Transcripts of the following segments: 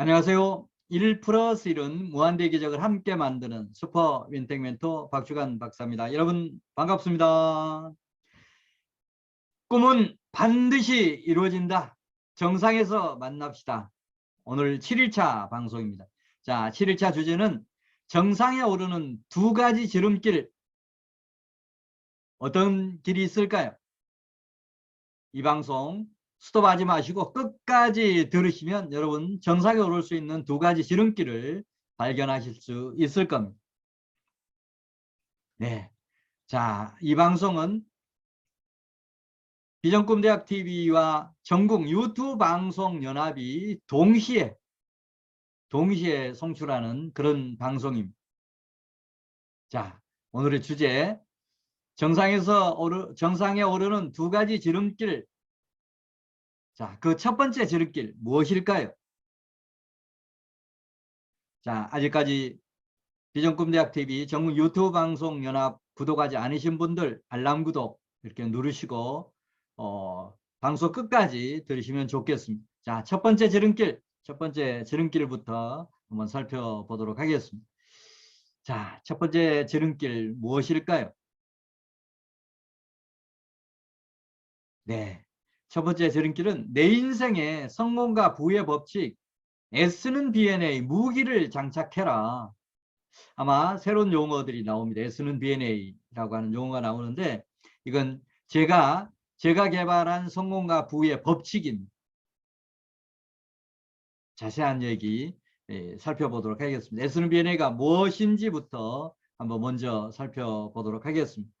안녕하세요. 1 플러스 1은 무한대 기적을 함께 만드는 슈퍼 윈텍 멘토 박주간 박사입니다. 여러분 반갑습니다. 꿈은 반드시 이루어진다. 정상에서 만납시다. 오늘 7일차 방송입니다. 자, 7일차 주제는 정상에 오르는 두 가지 지름길. 어떤 길이 있을까요? 이 방송 스톱하지 마시고 끝까지 들으시면 여러분 정상에 오를 수 있는 두 가지 지름길을 발견하실 수 있을 겁니다. 네. 자, 이 방송은 비전꿈대학 TV와 전국 유튜브 방송 연합이 동시에 동시에 송출하는 그런 방송입니다. 자, 오늘의 주제 정상에서 오르, 정상에 오르는 두 가지 지름길 자, 그 첫 번째 지름길 무엇일까요? 자, 아직까지 비전꿈대학TV 전국 유튜브 방송 연합 구독하지 않으신 분들 알람 구독 이렇게 누르시고 어, 방송 끝까지 들으시면 좋겠습니다. 자, 첫 번째 지름길, 첫 번째 지름길부터 한번 살펴보도록 하겠습니다. 자, 첫 번째 지름길 무엇일까요? 네, 첫 번째 지름길은 내 인생의 성공과 부의 법칙, S는 BNA, 무기를 장착해라. 아마 새로운 용어들이 나옵니다. S는 BNA라고 하는 용어가 나오는데 이건 제가 제가 개발한 성공과 부의 법칙입니다. 자세한 얘기 예, 살펴보도록 하겠습니다. S는 BNA가 무엇인지부터 한번 먼저 살펴보도록 하겠습니다.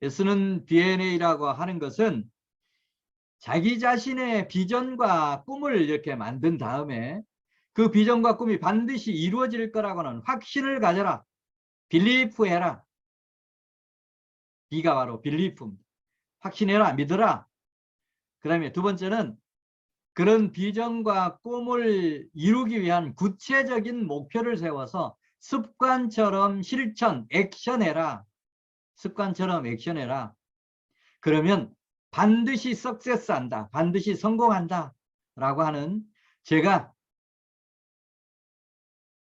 S는 BNA라고 하는 것은 자기 자신의 비전과 꿈을 이렇게 만든 다음에 그 비전과 꿈이 반드시 이루어질 거라고는 확신을 가져라. 빌리프 해라. B가 바로 빌리프입니다. 확신해라. 믿어라. 그 다음에 두 번째는 그런 비전과 꿈을 이루기 위한 구체적인 목표를 세워서 습관처럼 실천, 액션해라. 습관처럼 액션해라. 그러면 반드시 석세스 한다. 반드시 성공한다. 라고 하는 제가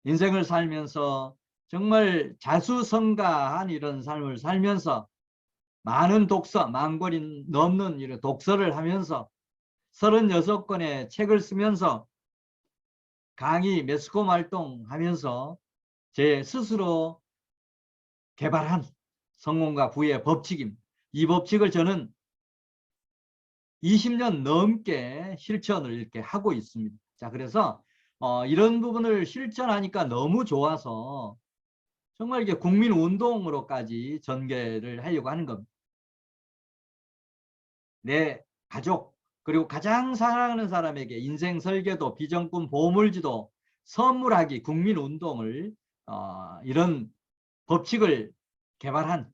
인생을 살면서 정말 자수성가한 이런 삶을 살면서 많은 독서, 만 권이 넘는 이런 독서를 하면서 36권의 책을 쓰면서 강의, 매스컴 활동하면서 제 스스로 개발한 성공과 부의 법칙입니다. 이 법칙을 저는 20년 넘게 실천을 이렇게 하고 있습니다. 자, 그래서 어, 이런 부분을 실천하니까 너무 좋아서 정말 이게 국민 운동으로까지 전개를 하려고 하는 겁니다. 내 가족 그리고 가장 사랑하는 사람에게 인생 설계도 비전꿈 보물지도 선물하기 국민 운동을 어, 이런 법칙을 개발한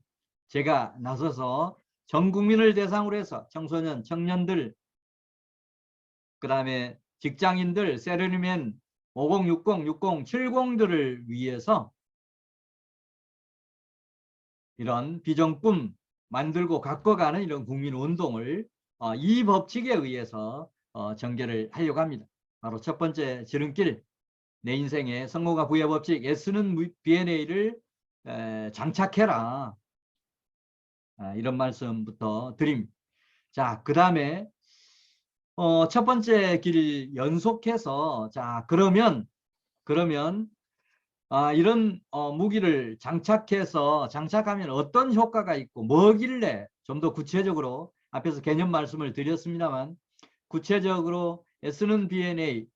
제가 나서서 전 국민을 대상으로 해서 청소년, 청년들, 그 다음에 직장인들, 세르리맨 5060, 6070들을 위해서 이런 비전꿈 만들고 가꿔가는 이런 국민운동을 어, 이 법칙에 의해서 어, 전개를 하려고 합니다. 바로 첫 번째 지름길, 내 인생의 성공과 부의 법칙, S는 BNA를 에, 장착해라. 아, 이런 말씀부터 드립니다. 자, 그 다음에 어, 첫 번째 길 연속해서 자 그러면 그러면 아, 이런 어, 무기를 장착해서 장착하면 어떤 효과가 있고 뭐길래 좀 더 구체적으로 앞에서 개념 말씀을 드렸습니다만 구체적으로 S는 BNA,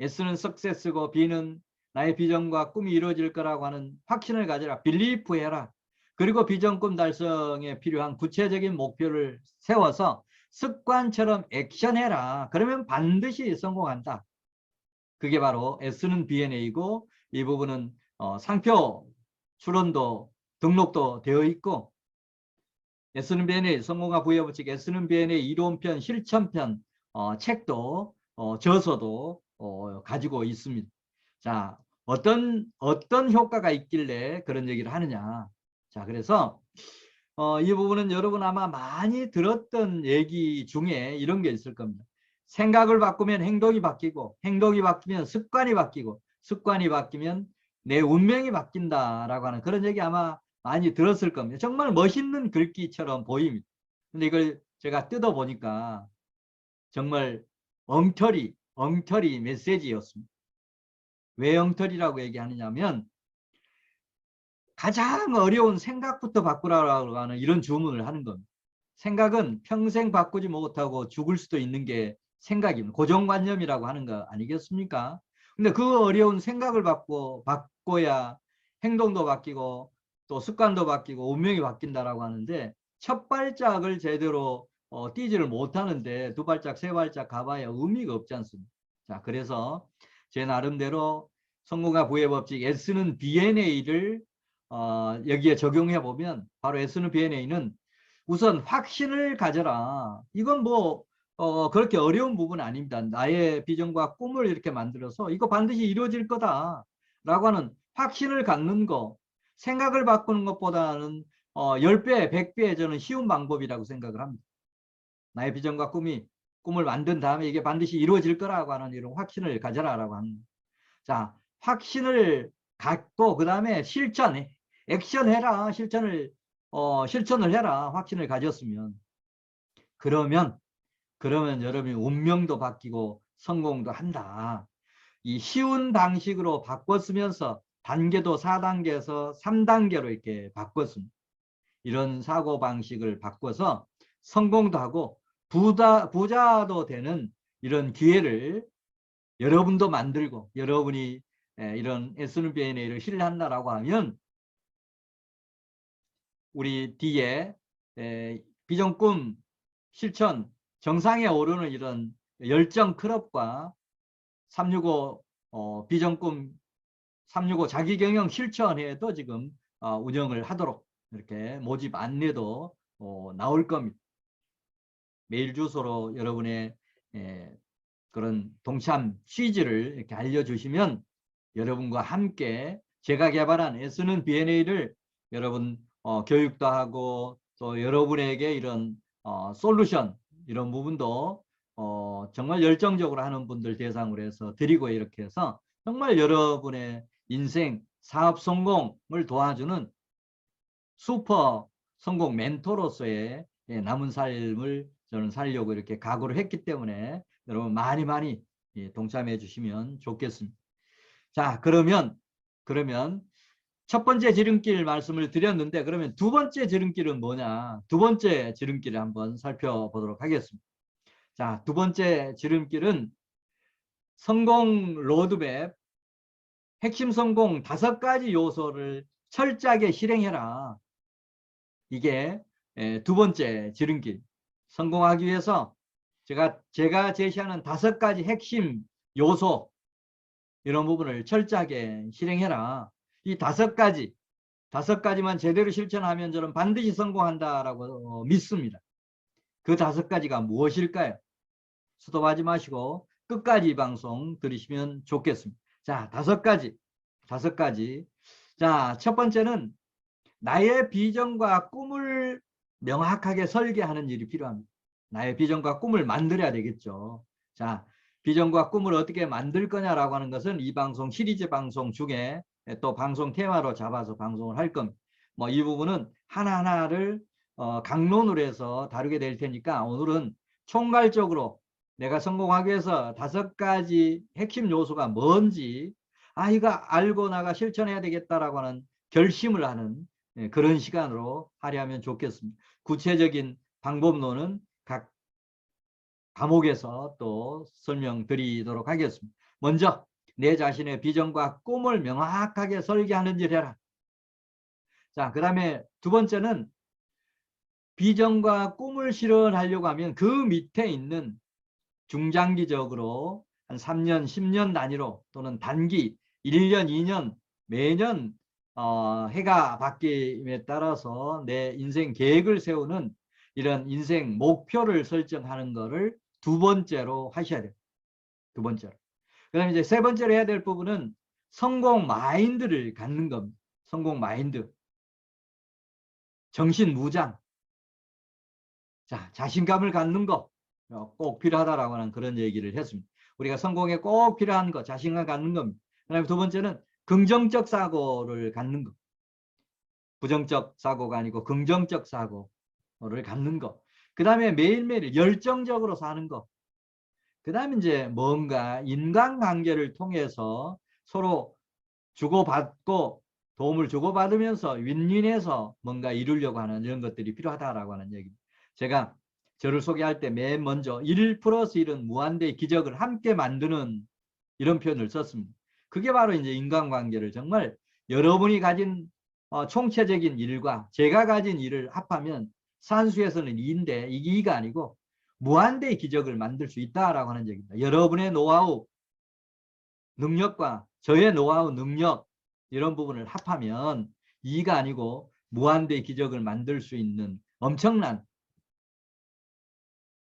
S는 석세스고 B는 나의 비전과 꿈이 이루어질 거라고 하는 확신을 가져라. 빌리프 해라. 그리고 비전꿈 달성에 필요한 구체적인 목표를 세워서 습관처럼 액션해라. 그러면 반드시 성공한다. 그게 바로 S는 BNA이고 이 부분은 어, 상표 출원도 등록도 되어 있고 S는 BNA 성공과 부여 법칙 S는 BNA 이론편 실천편 어, 책도 어, 저서도 어, 가지고 있습니다. 자 어떤 어떤 효과가 있길래 그런 얘기를 하느냐 자, 그래서 어, 이 부분은 여러분 아마 많이 들었던 얘기 중에 이런 게 있을 겁니다. 생각을 바꾸면 행동이 바뀌고 행동이 바뀌면 습관이 바뀌고 습관이 바뀌면 내 운명이 바뀐다라고 하는 그런 얘기 아마 많이 들었을 겁니다. 정말 멋있는 글귀처럼 보입니다. 근데 이걸 제가 뜯어 보니까 정말 엉터리, 엉터리 메시지였습니다. 왜 엉터리라고 얘기하느냐면 가장 어려운 생각부터 바꾸라고 하는 이런 주문을 하는 겁니다. 생각은 평생 바꾸지 못하고 죽을 수도 있는 게 생각입니다. 고정관념이라고 하는 거 아니겠습니까? 근데 그 어려운 생각을 바꿔, 바꿔야 행동도 바뀌고 또 습관도 바뀌고 운명이 바뀐다라고 하는데 첫 발짝을 제대로 어, 뛰지를 못하는데 두 발짝 세 발짝 가봐야 의미가 없지 않습니까? 자 그래서 제 나름대로 성공과 부의 법칙 S는 BNA를 어, 여기에 적용해 보면 바로 S는 BNA는 우선 확신을 가져라. 이건 뭐 어, 그렇게 어려운 부분 은 아닙니다. 나의 비전과 꿈을 이렇게 만들어서 이거 반드시 이루어질 거다. 라고 하는 확신을 갖는 거, 생각을 바꾸는 것보다는 어, 10배, 100배 저는 쉬운 방법이라고 생각을 합니다. 나의 비전과 꿈이 꿈을 만든 다음에 이게 반드시 이루어질 거라고 하는 이런 확신을 가져라라고 합니다. 자, 확신을 갖고 그 다음에 실천해. 액션해라. 실천을 어, 실천을 해라. 확신을 가졌으면. 그러면 그러면 여러분이 운명도 바뀌고 성공도 한다. 이 쉬운 방식으로 바꿨으면서 단계도 4단계에서 3단계로 이렇게 바꿨습니다. 이런 사고 방식을 바꿔서 성공도 하고 부자, 부자도 되는 이런 기회를 여러분도 만들고 여러분이 이런 SNBNA를 실현한다라고 하면 우리 뒤에 비전 꿈 실천 정상에 오르는 이런 열정 클럽과 365 어, 비전 꿈 365 자기 경영 실천회도 지금 어, 운영을 하도록 이렇게 모집 안내도 어, 나올 겁니다. 메일 주소로 여러분의 에, 그런 동참 취지를 이렇게 알려주시면 여러분과 함께 제가 개발한 S는 BNA를 여러분 어, 교육도 하고 또 여러분에게 이런 어, 솔루션 이런 부분도 어, 정말 열정적으로 하는 분들 대상으로 해서 드리고 이렇게 해서 정말 여러분의 인생 사업 성공을 도와주는 슈퍼 성공 멘토로서의 예, 남은 삶을 저는 살려고 이렇게 각오를 했기 때문에 여러분 많이 많이 예, 동참해 주시면 좋겠습니다. 자 그러면 그러면 첫 번째 지름길 말씀을 드렸는데 그러면 두 번째 지름길은 뭐냐? 두 번째 지름길을 한번 살펴보도록 하겠습니다. 자 두 번째 지름길은 성공 로드맵 핵심 성공 다섯 가지 요소를 철저하게 실행해라. 이게 두 번째 지름길. 성공하기 위해서 제가 제가 제시하는 다섯 가지 핵심 요소 이런 부분을 철저하게 실행해라 이 다섯 가지, 다섯 가지만 제대로 실천하면 저는 반드시 성공한다라고 어, 믿습니다. 그 다섯 가지가 무엇일까요? 수도하지 마시고 끝까지 이 방송 들으시면 좋겠습니다. 자, 다섯 가지, 다섯 가지. 자, 첫 번째는 나의 비전과 꿈을 명확하게 설계하는 일이 필요합니다. 나의 비전과 꿈을 만들어야 되겠죠. 자, 비전과 꿈을 어떻게 만들 거냐라고 하는 것은 이 방송 시리즈 방송 중에 예, 또 방송 테마로 잡아서 방송을 할 겁니다. 뭐 이 부분은 하나하나를 어, 강론으로 해서 다루게 될 테니까 오늘은 총괄적으로 내가 성공하기 위해서 다섯 가지 핵심 요소가 뭔지 아 이거 알고 나가 실천해야 되겠다라고 하는 결심을 하는 예, 그런 시간으로 하려면 좋겠습니다. 구체적인 방법론은 각 과목에서 또 설명드리도록 하겠습니다. 먼저 내 자신의 비전과 꿈을 명확하게 설계하는 일 해라. 자, 그 다음에 두 번째는 비전과 꿈을 실현하려고 하면 그 밑에 있는 중장기적으로 한 3년, 10년 단위로 또는 단기 1년, 2년 매년 어, 해가 바뀜에 따라서 내 인생 계획을 세우는 이런 인생 목표를 설정하는 것을 두 번째로 하셔야 돼요. 두 번째로. 그 다음에 이제 세 번째로 해야 될 부분은 성공 마인드를 갖는 겁니다. 성공 마인드. 정신 무장. 자, 자신감을 갖는 거. 어, 꼭 필요하다라고 하는 그런 얘기를 했습니다. 우리가 성공에 꼭 필요한 거 자신감 갖는 겁니다. 그다음에 두 번째는 긍정적 사고를 갖는 것. 부정적 사고가 아니고 긍정적 사고를 갖는 것. 그 다음에 매일매일 열정적으로 사는 것. 그 다음에 이제 뭔가 인간관계를 통해서 서로 주고받고 도움을 주고받으면서 윈윈해서 뭔가 이루려고 하는 이런 것들이 필요하다라고 하는 얘기입니다. 제가 저를 소개할 때 맨 먼저 1 플러스 1은 무한대의 기적을 함께 만드는 이런 표현을 썼습니다. 그게 바로 이제 인간관계를 정말 여러분이 가진 어, 총체적인 일과 제가 가진 일을 합하면 산수에서는 2인데 이게 2가 아니고 무한대의 기적을 만들 수 있다라고 하는 얘기입니다. 여러분의 노하우, 능력과 저의 노하우, 능력 이런 부분을 합하면 2가 아니고 무한대의 기적을 만들 수 있는 엄청난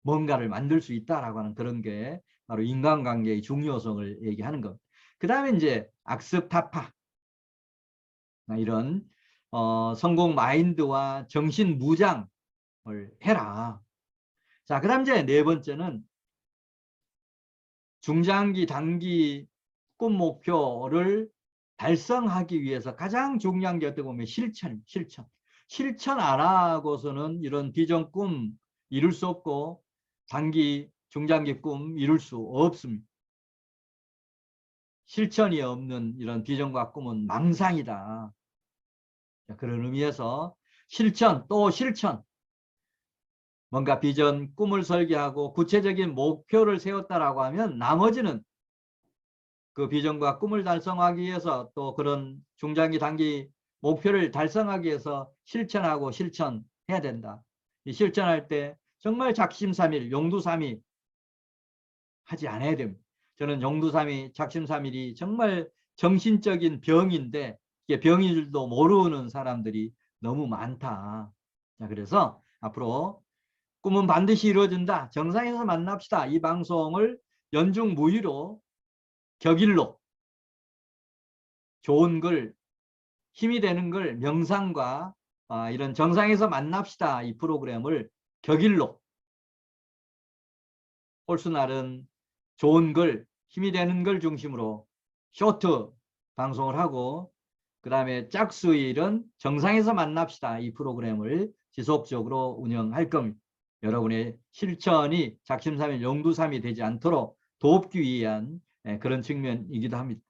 뭔가를 만들 수 있다라고 하는 그런 게 바로 인간관계의 중요성을 얘기하는 것. 그 다음에 이제 악습 타파 이런 어, 성공 마인드와 정신 무장을 해라. 자, 그 다음 이제 네 번째는 중장기, 단기 꿈 목표를 달성하기 위해서 가장 중요한 게 어떻게 보면 실천, 실천. 실천 안 하고서는 이런 비전 꿈 이룰 수 없고 단기, 중장기 꿈 이룰 수 없습니다. 실천이 없는 이런 비전과 꿈은 망상이다. 그런 의미에서 실천 또 실천 뭔가 비전 꿈을 설계하고 구체적인 목표를 세웠다라고 하면 나머지는 그 비전과 꿈을 달성하기 위해서 또 그런 중장기 단기 목표를 달성하기 위해서 실천하고 실천해야 된다. 이 실천할 때 정말 작심삼일 용두삼일 하지 않아야 됩니다. 저는 용두삼일 작심삼일이 정말 정신적인 병인데 이게 병인 줄도 모르는 사람들이 너무 많다. 자, 그래서 앞으로 꿈은 반드시 이루어진다. 정상에서 만납시다. 이 방송을 연중 무휴로 격일로 좋은 글, 힘이 되는 글, 명상과 아, 이런 정상에서 만납시다. 이 프로그램을 격일로 홀수날은 좋은 글, 힘이 되는 걸 중심으로 쇼트 방송을 하고 그 다음에 짝수일은 정상에서 만납시다. 이 프로그램을 지속적으로 운영할 겁니다. 여러분의 실천이 작심삼일 용두삼이 되지 않도록 돕기 위한 예, 그런 측면이기도 합니다.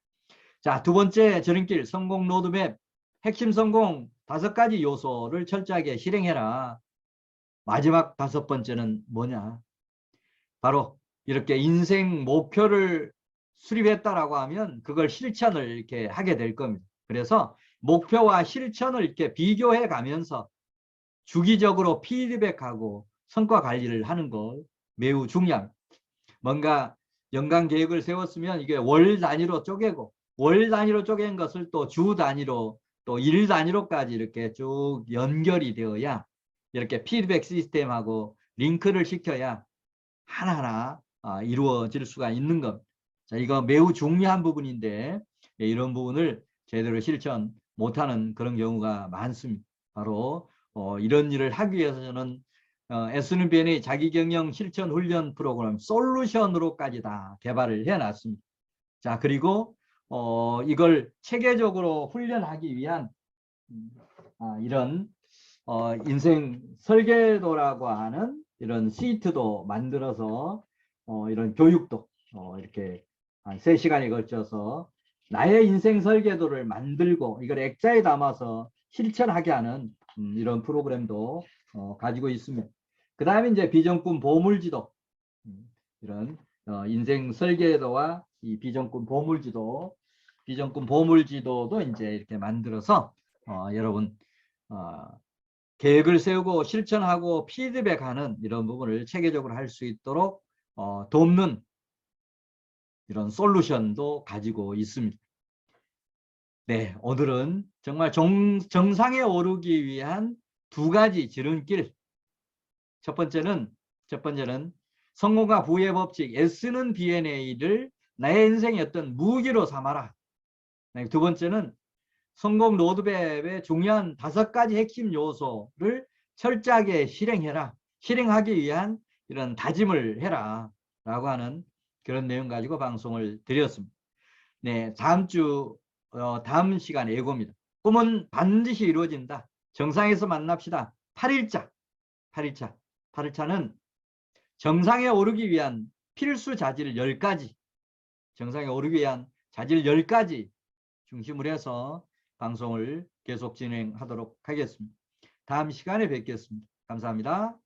자, 두 번째 지름길 성공 로드맵 핵심 성공 다섯 가지 요소를 철저하게 실행해라. 마지막 다섯 번째는 뭐냐? 바로 이렇게 인생 목표를 수립했다라고 하면 그걸 실천을 이렇게 하게 될 겁니다. 그래서 목표와 실천을 이렇게 비교해 가면서 주기적으로 피드백하고 성과 관리를 하는 것 매우 중요합니다. 뭔가 연간 계획을 세웠으면 이게 월 단위로 쪼개고 월 단위로 쪼갠 것을 또 주 단위로 또 일 단위로까지 이렇게 쭉 연결이 되어야 이렇게 피드백 시스템하고 링크를 시켜야 하나하나 아, 이루어질 수가 있는 것. 자, 이거 매우 중요한 부분인데 예, 이런 부분을 제대로 실천 못하는 그런 경우가 많습니다. 바로 어, 이런 일을 하기 위해서 저는 어, SNBN의 자기경영 실천 훈련 프로그램 솔루션으로까지 다 개발을 해놨습니다. 자 그리고 어, 이걸 체계적으로 훈련하기 위한 음, 아, 이런 어, 인생 설계도라고 하는 이런 시트도 만들어서 어, 이런 교육도 어, 이렇게 한 3시간에 걸쳐서 나의 인생 설계도를 만들고 이걸 액자에 담아서 실천하게 하는 음, 이런 프로그램도 어, 가지고 있습니다. 그 다음에 이제 비전꾼 보물지도 음, 이런 어, 인생 설계도와 이 비전꾼 보물지도 비전꾼 보물지도도 이제 이렇게 만들어서 어, 여러분 어, 계획을 세우고 실천하고 피드백하는 이런 부분을 체계적으로 할 수 있도록 어, 돕는 이런 솔루션도 가지고 있습니다. 네, 오늘은 정말 정, 정상에 오르기 위한 두 가지 지름길. 첫 번째는 첫 번째는 성공과 부의 법칙 S는 BNA를 나의 인생의 어떤 무기로 삼아라. 네, 두 번째는 성공 로드맵의 중요한 다섯 가지 핵심 요소를 철저하게 실행해라. 실행하기 위한 이런 다짐을 해라 라고 하는 그런 내용 가지고 방송을 드렸습니다. 네, 다음 주 어, 다음 시간 예고입니다. 꿈은 반드시 이루어진다. 정상에서 만납시다. 8일자. 8일차. 8일차는 정상에 오르기 위한 필수 자질 10가지. 정상에 오르기 위한 자질 10가지 중심으로 해서 방송을 계속 진행하도록 하겠습니다. 다음 시간에 뵙겠습니다. 감사합니다.